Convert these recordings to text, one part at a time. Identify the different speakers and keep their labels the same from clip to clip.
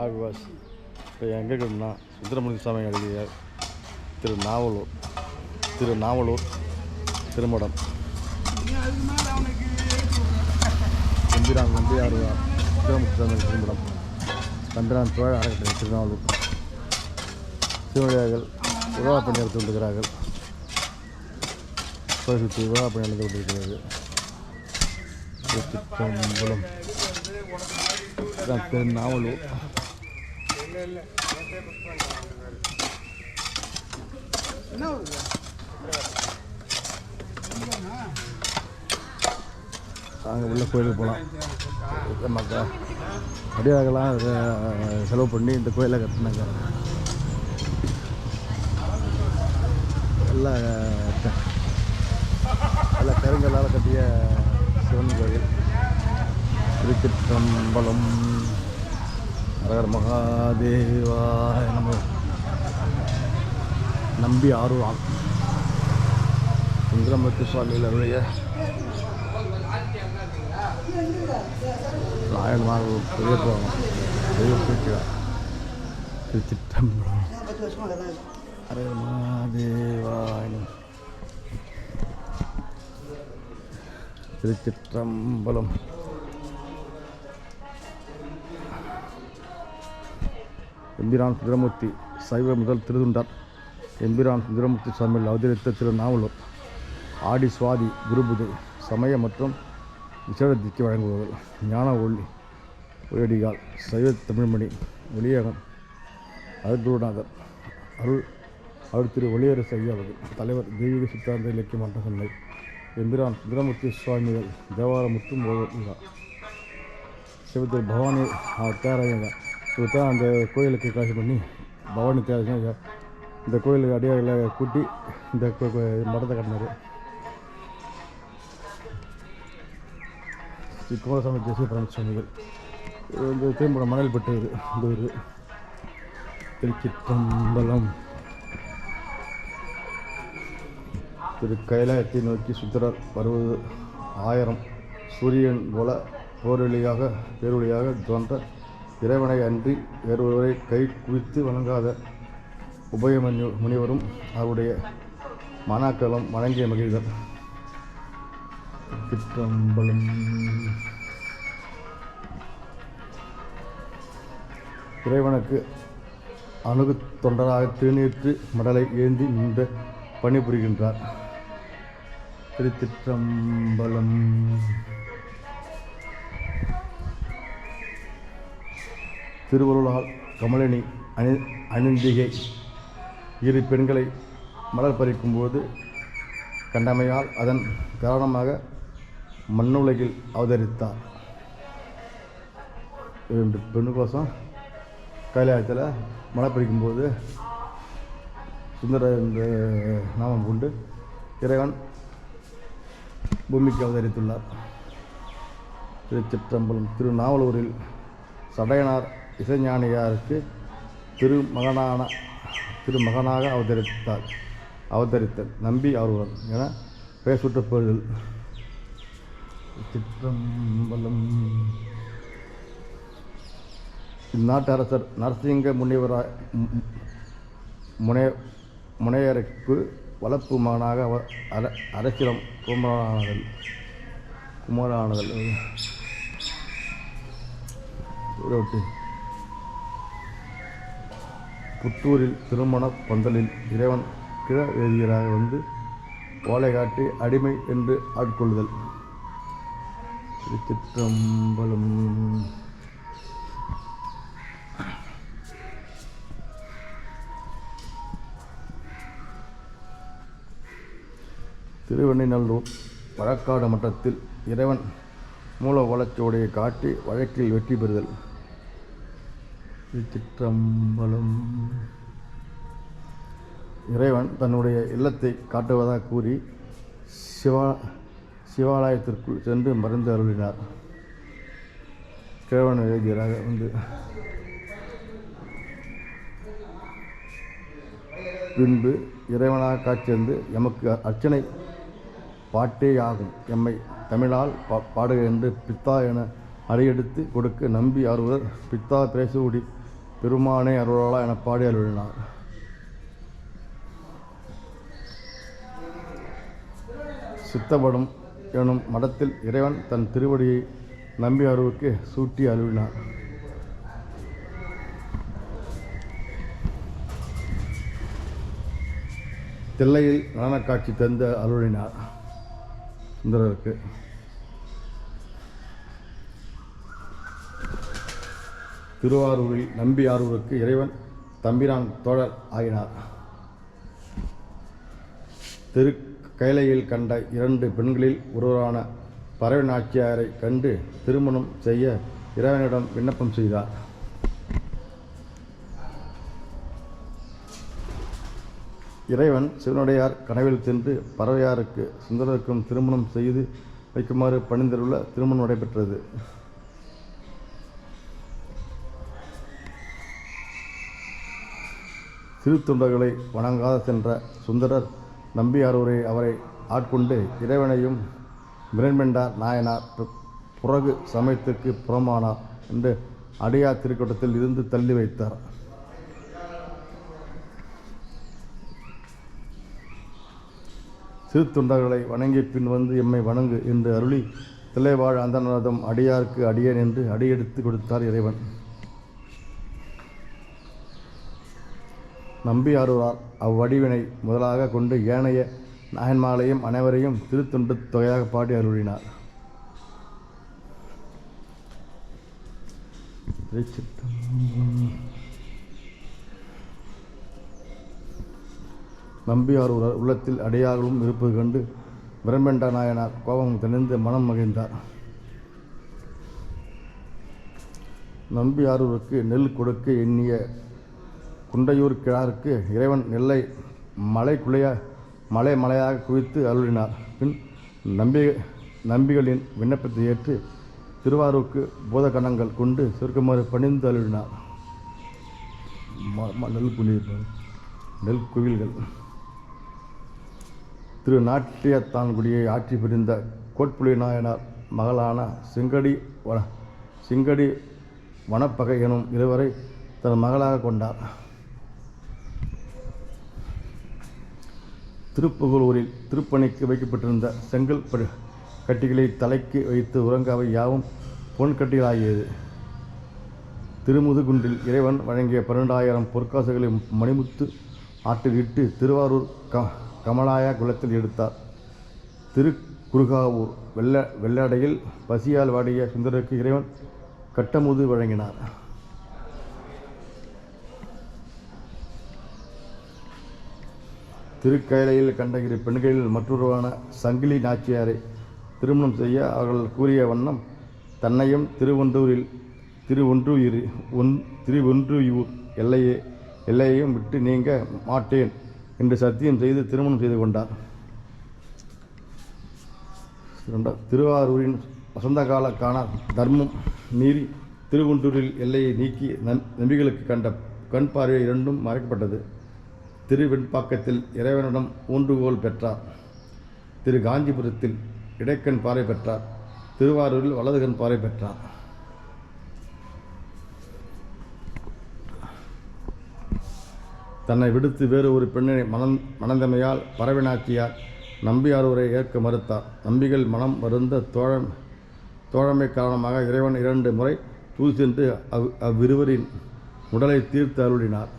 Speaker 1: ஆழ்வாஸ் இப்போ எங்கே இருக்கணும்னா சுந்தரமூர்த்தி சுவாமி எழுதிய திரு நாவலூர். திரு நாவலூர் திருமடம். தம்பிரான் நம்பியார் சுந்தரமூர்த்தி சுவாமி திருமடம். தம்பிரான் சோழ அறக்கட்டளை திருநாவலூர். திருவிழாக்கள் விழா பணி நடத்தி கொண்டிருக்கிறார்கள். கோயில் சுற்றி விழா பணி நடந்து கொண்டிருக்கிறது. திருநாவலூர். இதான் நாங்கள் உள்ள கோயிலுக்கு போகலாம் மக்கள் அடியாகலாம் செலவு பண்ணி இந்த கோயிலை கட்டினாங்க. எல்லாம் க- எல்லாம் கருங்கல்லால் கட்டிய சிவன் கோயில். திருச்சிற்றம்பலம். அரகர் மகாதேவாய நம்ம நம்பி ஆர்வம் சுந்தரமூர்த்தி சுவாமியில் அருளைய நாயன்மார் பெரிய போகணும் பெரிய போய்க்கிறார் திருச்சிற்றம்பலம். அரகர் மகாதேவாய திருச்சிற்றம்பலம். எம்பிரான் சுந்தரமூர்த்தி சைவ முதல் திருதுண்டார். எம்பிரான் சுந்தரமூர்த்தி சுவாமியில் அவதரித்த திருநாவலூர். ஆடி சுவாதி குருபுது சமய மற்றும் விசேடத்திற்கு வழங்குபவர்கள் ஞான ஒளி ஒளியடிகால் சைவ தமிழ்மணி ஒளியகம் அருள்குருநாதர் அருள் அருள் திரு ஒளியரசு ஐயா அவர்கள் தலைவர் தெய்வீக சித்தாந்த இலக்கிய மன்ற சென்னை. எம்பிரான் சுந்தரமூர்த்தி சுவாமிகள் தேவார முத்தும் விழா சிவத்திரு பவானி தேராயங்க இவர் தான் அந்த கோயிலுக்கு காசு பண்ணி பவானி தேவை இந்த கோயிலுக்கு அடியாரில் கூட்டி இந்த மடத்தை கட்டினார். ஸ்ரீ குமாரசாமி தேசிய பரம சுவாமிகள் இது வந்து திரும்ப மணல் பெற்றது இந்த ஊர். திருச்சிற்றம்பலம். திரு கைலாயத்தை நோக்கி சுந்தரர் வருவது ஆயிரம் சூரியன் போல போரொழியாக பேரொழியாக தோன்ற இறைவனை அன்றி வேறொருவரை கை குவித்து வணங்காத உபயமன்யு முனிவரும் அவருடைய மனாக்களும் வணங்கிய மகிழ்கள். சிற்றம்பலம். இறைவனுக்கு அணுகு தொண்டராக திருநீற்று மடலை ஏந்தி நின்று பணிபுரிகின்றார். திருச்சிற்றம்பலம். திருவருளால் கமலினி அணி அணிந்திகை இரு பெண்களை மலர் பறிக்கும்போது கண்டமையால் அதன் காரணமாக மண்ணுலகில் அவதரித்தார். ரெண்டு பெண்ணு கோசம் கைலாயத்தில் மழை பறிக்கும்போது சுந்தர இந்த நாமம் கொண்டு இறைவன் பூமிக்கு அவதரித்துள்ளார். திருச்சிற்றம்பலம் திருநாவலூரில் சடையனார் இசைஞானியாருக்கு திருமகனான திருமகனாக அவதரித்தார். அவதரித்தல் நம்பி ஆர்வலர் என பெயர் பொருள் சிற்றம்பலம். இந்நாட்டு அரசர் நரசிங்க முனிவராய் முனைய முனையருக்கு வளர்ப்பு மகனாக அவர் அர அரசிடம் குமரானதல் குமாரானதல் இருபத்தி புத்தூரில் திருமண பந்தலில் இறைவன் கிழவேதியராக வந்து ஓலை காட்டி அடிமை என்று ஆட்கொள்ளுதல். திருச்சிற்றம்பலம். திருவெண்ணைநல்லூர் வழக்காடு மட்டத்தில் இறைவன் மூல வளர்ச்சியோடையை காட்டி வழக்கில் வெற்றி பெறுதல். திருச்சிற்றம்பலம். இறைவன் தன்னுடைய இல்லத்தை காட்டுவதாக கூறி சிவா சிவாலயத்திற்குள் சென்று மருந்து அருளினார். கிழவன் எழுதியராக வந்து பின்பு இறைவனாக காட்சியந்து எமக்கு அர்ச்சனை பாட்டேயாகும். எம்மை தமிழால் பா பாடுக என்று பித்தா என அறையெடுத்து கொடுக்க நம்பி ஆர்வலர் பித்தா பேசூடி பெருமானே அருளாளா என பாடி அருளினார். சித்தபடம் எனும் மடத்தில் இறைவன் தன் திருவடியை நம்பி அருவுக்கு சூட்டி அருளினார். தில்லையில் நடனக்காட்சி தந்த அருளினார் சுந்தரருக்கு. திருவாரூரில் நம்பியாரூருக்கு இறைவன் தம்பிரான் தோழர் ஆகினார். திரு கைலையில் கண்ட இரண்டு பெண்களில் ஒருவரான பறவை நாச்சியாரை கண்டு திருமணம் செய்ய இறைவனிடம் விண்ணப்பம் செய்தார். இறைவன் சிவனுடையார் கனவில் சென்று பறவையாருக்கு சுந்தரருக்கும் திருமணம் செய்து வைக்குமாறு பணிந்தருள திருமணம் நடைபெற்றது. சிறு தொண்டர்களை வணங்காத சென்ற சுந்தரர் நம்பியாரூரை அவரை ஆட்கொண்டு இறைவனையும் மிரண்மெண்டார் நாயனார் புறகு சமயத்திற்கு புறமானார் என்று அடியார் திருக்கூட்டத்தில் இருந்து தள்ளி வைத்தார். சிறு தொண்டர்களை வணங்கி பின் வந்து எம்மை வணங்கு என்று அருளி தில்லைவாழ் அந்தநாதம் அடியார்க்கு அடியேன் என்று அடியெடுத்து கொடுத்தார் இறைவன். நம்பியாரூரார் அவ்வடிவினை முதலாக கொண்டு ஏனைய நாயன்மார்களையும் அனைவரையும் திருத்தொண்டு தொகையாக பாடி அருளினார் திருச்சிற்றம்பலம். நம்பியாரூரர் உள்ளத்தில் அடையார்களும் இருப்பது கண்டு பிரம்மண்ட நாயனார் கோபம் தெளிந்து மனம் மகிழ்ந்தார் நம்பியாரூருக்கு நெல் கொடுக்க எண்ணிய குண்டையூர் கிழாருக்கு இறைவன் நெல்லை மலை குலைய மலை மலையாக குவித்து அருளினார். பின் நம்பி நம்பிகளின் விண்ணப்பத்தை ஏற்று திருவாரூருக்கு பூதகணங்கள் கொண்டு சுருக்குமாறு பணிந்து அருளினார். ம- நெல் குளிர் நெல் குவில்கள் திரு நாட்டியத்தான்குடியை ஆட்சி புரிந்த கோட்புலி நாயனார் மகளான சிங்கடி வன சிங்கடி வனப்பகை எனும் இருவரை தன் மகளாக கொண்டார். திருப்புகலூரில் திருப்பணிக்கு வைக்கப்பட்டிருந்த செங்கல் கட்டிகளை தலைக்கு வைத்து உறங்க அவை யாவும் பொன் கட்டிகளாகியது. திருமுதுகுன்றில் இறைவன் வழங்கிய பன்னெண்டாயிரம் பொற்காசுகளை மணிமுத்து ஆற்றில் இட்டு திருவாரூர் க கமலாய குளத்தில் எடுத்தார். திருக்குறுகாவூர் வெள்ள வெள்ளாடையில் பசியால் வாடிய சுந்தரருக்கு இறைவன் கட்டமுது வழங்கினார். திருக்கயிலையில் கண்ட இரு பெண்களில் மற்றொருவான சங்கிலி நாச்சியாரை திருமணம் செய்ய அவர்கள் கூறிய வண்ணம் தன்னையும் திருவொன்றூரில் திருவொன்றுயிர் ஒன் திருவொன்றுயூர் எல்லையே எல்லையையும் விட்டு நீங்க மாட்டேன் என்று சத்தியம் செய்து திருமணம் செய்து கொண்டார். திருவாரூரின் வசந்த கால தர்மம் மீறி திருவொன்றூரில் எல்லையை நீக்கி நம்பிகளுக்கு கண்ட கண் பார்வை இரண்டும் மறைக்கப்பட்டது. திருவெண்பாக்கத்தில் இறைவனிடம் ஊன்றுகோல் பெற்றார். திரு காஞ்சிபுரத்தில் இடைக்கண் பாறை பெற்றார். திருவாரூரில் வலதுகண் பாறை பெற்றார். தன்னை விடுத்து வேறு ஒரு பெண்ணை மனம் மணந்தமையால் பரவினாக்கியார். நம்பியாரூரை ஏற்க மறுத்தார். நம்பிகள் மனம் வருந்த தோழம் தோழமை காரணமாக இறைவன் இரண்டு முறை தூசென்று அவ் அவ்விருவரின் உடலை தீர்த்து அருளினார்.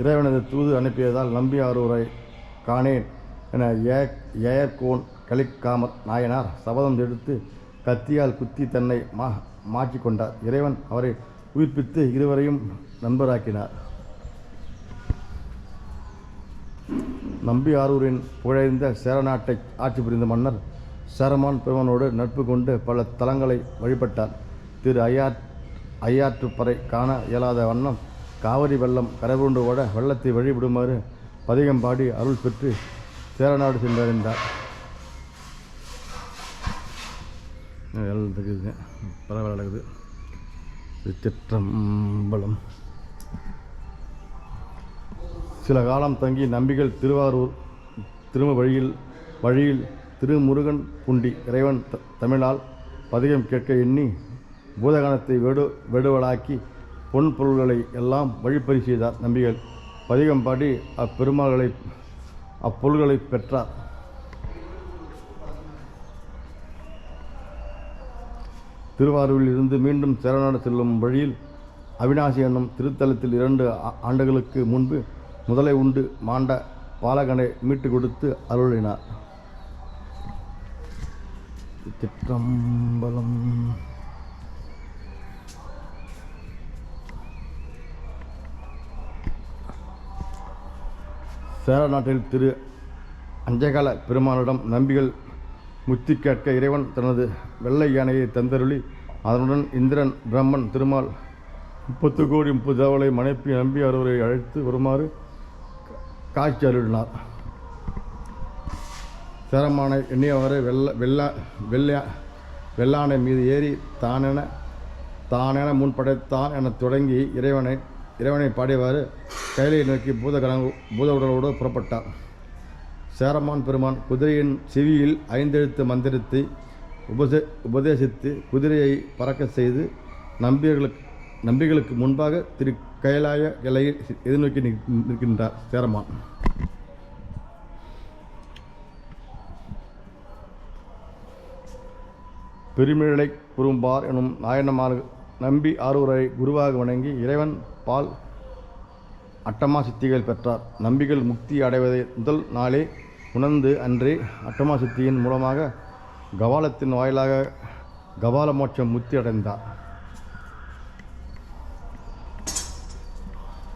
Speaker 1: இறைவனது தூது அனுப்பியதால் நம்பி ஆரூரை காணேன் என ஏ ஏயர்கோன் கலிக்காமர் நாயனார் சபதம் எடுத்து கத்தியால் குத்தி தன்னை மா மாற்றிக்கொண்டார். இறைவன் அவரை உயிர்ப்பித்து இருவரையும் நண்பராக்கினார். நம்பி ஆரூரின் புகழறிந்த சேரநாட்டை ஆட்சி புரிந்த மன்னர் சரமான் பெருமனோடு நட்பு கொண்டு பல தலங்களை வழிபட்டார். திரு ஐயாற் ஐயாற்றுப்பறை காண இயலாத வண்ணம் காவிரி வெள்ளம் கரைபுரண்டு ஓட வெள்ளத்தை வழிவிடுமாறு பதிகம் பாடி அருள் பெற்று சேரநாடு சென்றடைந்தார் வெள்ளம் தெரியுது பரவாயில்ல நடக்குது. திருச்சிற்றம்பலம் சில காலம் தங்கி நம்பிகள் திருவாரூர் திரும்ப வழியில் வழியில் திருமுருகன் குண்டி இறைவன் த- தமிழால் பதிகம் கேட்க எண்ணி பூதகணத்தை வெடு வெடுவலாக்கி பொன் பொருள்களை எல்லாம் வழிப்பறி செய்தார் நம்பிகள். பதிகம் பாடி அப்பெருமாள்களை அப்பொருள்களை பெற்றார். திருவாரூரில் இருந்து மீண்டும் சேரநாடு செல்லும் வழியில் அவினாசி என்னும் திருத்தலத்தில் இரண்டு ஆண்டுகளுக்கு முன்பு முதலை உண்டு மாண்ட பாலகனை மீட்டு கொடுத்து அருளினார். திட்டம்பலம் சேர நாட்டில் திரு. அஞ்சகால பெருமானிடம் நம்பிகள் முத்தி கேட்க இறைவன் தனது வெள்ளை யானையை தந்தருளி அதனுடன் இந்திரன் பிரம்மன் திருமால் முப்பத்து கோடி முப்பது தேவலை மனைப்பி நம்பி அவரை அழைத்து வருமாறு காட்சி அருளினார். சேரமானை எண்ணியவாறு வெள்ள வெள்ளா வெள்ளா வெள்ளானை மீது ஏறி தானென தானென முன்படைத்தான் என தொடங்கி இறைவனை இறைவனை பாடியவாறு கைலை நோக்கி பூதகணங்க பூத உடலோடு புறப்பட்டார் சேரமான் பெருமான் குதிரையின் செவியில் ஐந்தெழுத்து மந்திரத்தை உபசே உபதேசித்து குதிரையை பறக்க செய்து நம்பியர்களுக்கு நம்பிகளுக்கு முன்பாக திரு கைலாய கிளையை எதிர்நோக்கி நிற்கின்றார் சேரமான். பெருமிழலை குறும்பார் எனும் நாயனமார் நம்பி ஆரூரை குருவாக வணங்கி இறைவன் பால் அட்டமா சித்திகள் பெற்றார். நம்பிகள் முக்தி அடைவதை முதல் நாளே உணர்ந்து அன்றே அட்டமா சித்தியின் மூலமாக கபாலத்தின் வாயிலாக கபால மோட்சம் முக்தி அடைந்தார்.